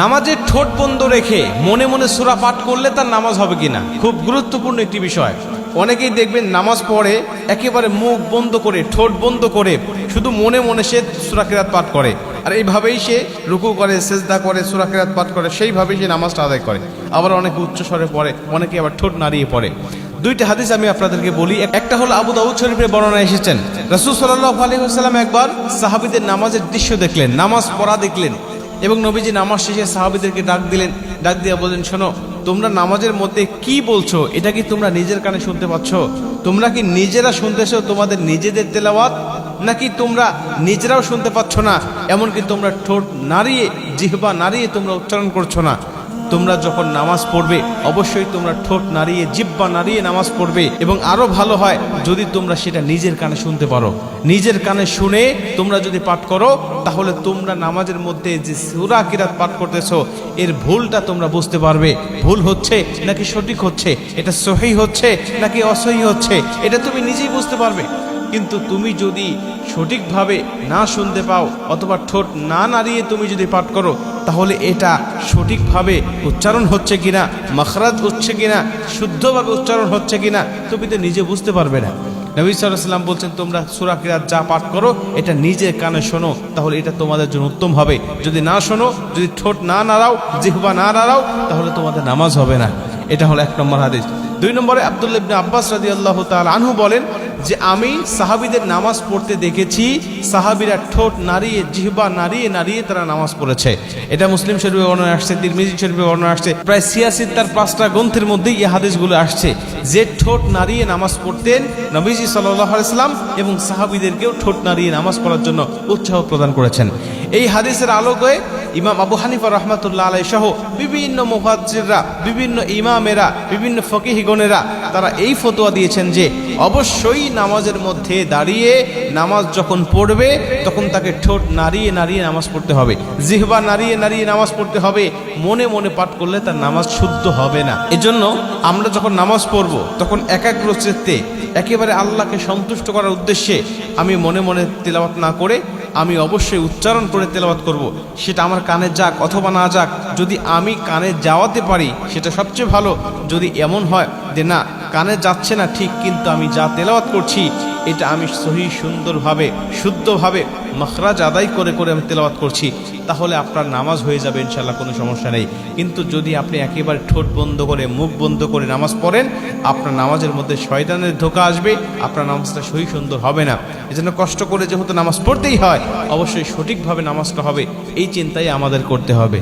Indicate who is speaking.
Speaker 1: নামাজের ঠোঁট বন্ধ রেখে মনে মনে সুরা পাঠ করলে তার নামাজ হবে কিনা? খুব গুরুত্বপূর্ণ একটি বিষয়। অনেকেই দেখবেন নামাজ পড়ে একেবারে মুখ বন্ধ করে, ঠোঁট বন্ধ করে, শুধু মনে মনে সে সুরা কেরাত পাঠ করে। আর এইভাবেই সে রুকু করে, সেজদা করে, সুরা কেরাত পাঠ করে, সেইভাবেই সে নামাজটা আদায় করে। আবার অনেকে উচ্চস্বরে পড়ে, অনেকে আবার ঠোঁট নাড়িয়ে পড়ে। দুইটা হাদিস আমি আপনাদেরকে বলি। একটা হলো আবু দাউদ শরীফের বর্ণনা এসেছেন। রাসূল আলাইহি ওয়াসাল্লাম একবার সাহাবীদের নামাজের দৃশ্য দেখলেন, নামাজ পড়া দেখলেন। এবং নবীজি নামাজ শেষে সাহাবিদেরকে ডাক দিলেন, ডাক দিয়ে বললেন, শোনো, তোমরা নামাজের মধ্যে কি বলছো? এটা কি তোমরা নিজের কানে শুনতে পাচ্ছ? তোমরা কি নিজেরা শুনতেছো তোমাদের নিজেদের তেলাওয়াত? নাকি তোমরা নিজেরাও শুনতে পাচ্ছ না? এমনকি তোমরা ঠোঁট নাড়িয়ে, জিহবা নাড়িয়ে তোমরা উচ্চারণ করছ না? তোমরা যখন নামাজ পড়বে, অবশ্যই তোমরা ঠোঁট নাড়িয়ে জিব্বা নাড়িয়ে নামাজ পড়বে এবং আরও ভালো হয় যদি তোমরা সেটা নিজের কানে শুনতে পারো। নিজের কানে শুনে তোমরা যদি পাঠ করো, তাহলে তোমরা নামাজের মধ্যে যে সুরা কিরাত পাঠ করতেছো, এর ভুলটা তোমরা বুঝতে পারবে। ভুল হচ্ছে নাকি সঠিক হচ্ছে? এটা সহি হচ্ছে নাকি অসহি হচ্ছে? এটা তুমি নিজেই বুঝতে পারবে। কিন্তু তুমি যদি সঠিকভাবে না শুনতে পাও অথবা ঠোঁট না নাড়িয়ে তুমি যদি পাঠ করো, তাহলে এটা সঠিকভাবে উচ্চারণ হচ্ছে কিনা, মখরাজ হচ্ছে কিনা, শুদ্ধভাবে উচ্চারণ হচ্ছে কিনা, তুমি তো নিজে বুঝতে পারবে না। নবী সাল্লাম বলছেন, তোমরা সুরা কিরাত যা পাঠ করো, এটা নিজের কানে শোনো, তাহলে এটা তোমাদের জন্য উত্তম হবে। যদি না শোনো, যদি ঠোঁট না নাড়াও, জিহবা না নাড়াও, তাহলে তোমাদের নামাজ হবে না। এটা হলো এক নম্বর হাদিস। দুই নম্বরে আব্দুল্লাহ ইবনে আব্বাস রাদি আল্লাহ তাল আনহু বলেন যে আমি সাহাবিদের নামাজ পড়তে দেখেছি, সাহাবিরা ঠোঁট নাড়িয়ে, জিহবা নাড়িয়ে নাড়িয়ে তারা নামাজ পড়েছে। এটা মুসলিম শরীফে বর্ণনা আসছে, তিরমিজি শরীফে বর্ণনা আসছে, প্রায় ছিয়াশি তার পাঁচটা গ্রন্থের মধ্যে এই হাদিসগুলো আসছে। যে ঠোঁট নাড়িয়ে নামাজ পড়তেন নবীজি সাল্লাহ আলাইসাল্লাম এবং সাহাবিদেরকেও ঠোঁট নাড়িয়ে নামাজ পড়ার জন্য উৎসাহ প্রদান করেছেন। এই হাদিসের আলোকে ইমাম আবু হানিফা রহমাতুল্লাহ আলাই সহ বিভিন্ন মুহাজ্জিররা বিভিন্ন ইমামেরা, বিভিন্ন ফকিহিগণেরা তারা এই ফতোয়া দিয়েছেন যে অবশ্যই নামাজের মধ্যে দাঁড়িয়ে নামাজ যখন পড়বে তখন তাকে ঠোঁট নাড়িয়ে নাড়িয়ে নামাজ পড়তে হবে। জিহবা নাড়িয়ে নাড়িয়ে নামাজ পড়তে হবে। মনে মনে পাঠ করলে তার নামাজ শুদ্ধ হবে না। এজন্য আমরা যখন নামাজ পড়ব তখন একাগ্র চিত্তে একেবারে আল্লাহকে সন্তুষ্ট করার উদ্দেশ্যে আমি মনে মনে তেলাওয়াত না করে আমি অবশ্যই উচ্চারণ করে তেলাবাত করব। সেটা আমার কানে যাক অথবা না যাক। যদি আমি কানে যাওয়াতে পারি, সেটা সবচেয়ে ভালো। যদি এমন হয় যে না, কানে যাচ্ছে না ঠিক, কিন্তু আমি যা তেলাওয়াত করছি, এটা আমি সহি সুন্দরভাবে, শুদ্ধভাবে, মখরাজ আদায় করে করে আমি তেলাওয়াত করছি। তাহলে আপনার নামাজ হয়ে যাবে ইনশাল্লাহ কোনো সমস্যা নেই। কিন্তু যদি আপনি একেবারে ঠোঁট বন্ধ করে, মুখ বন্ধ করে নামাজ পড়েন, আপনার নামাজের মধ্যে শয়তানের ধোকা আসবে, আপনার নামাজটা সহি সুন্দর হবে না। এজন্য কষ্ট করে যেহেতু নামাজ পড়তেই হয়, অবশ্যই সঠিকভাবে নামাজটা হবে, এই চিন্তাই আমাদের করতে হবে।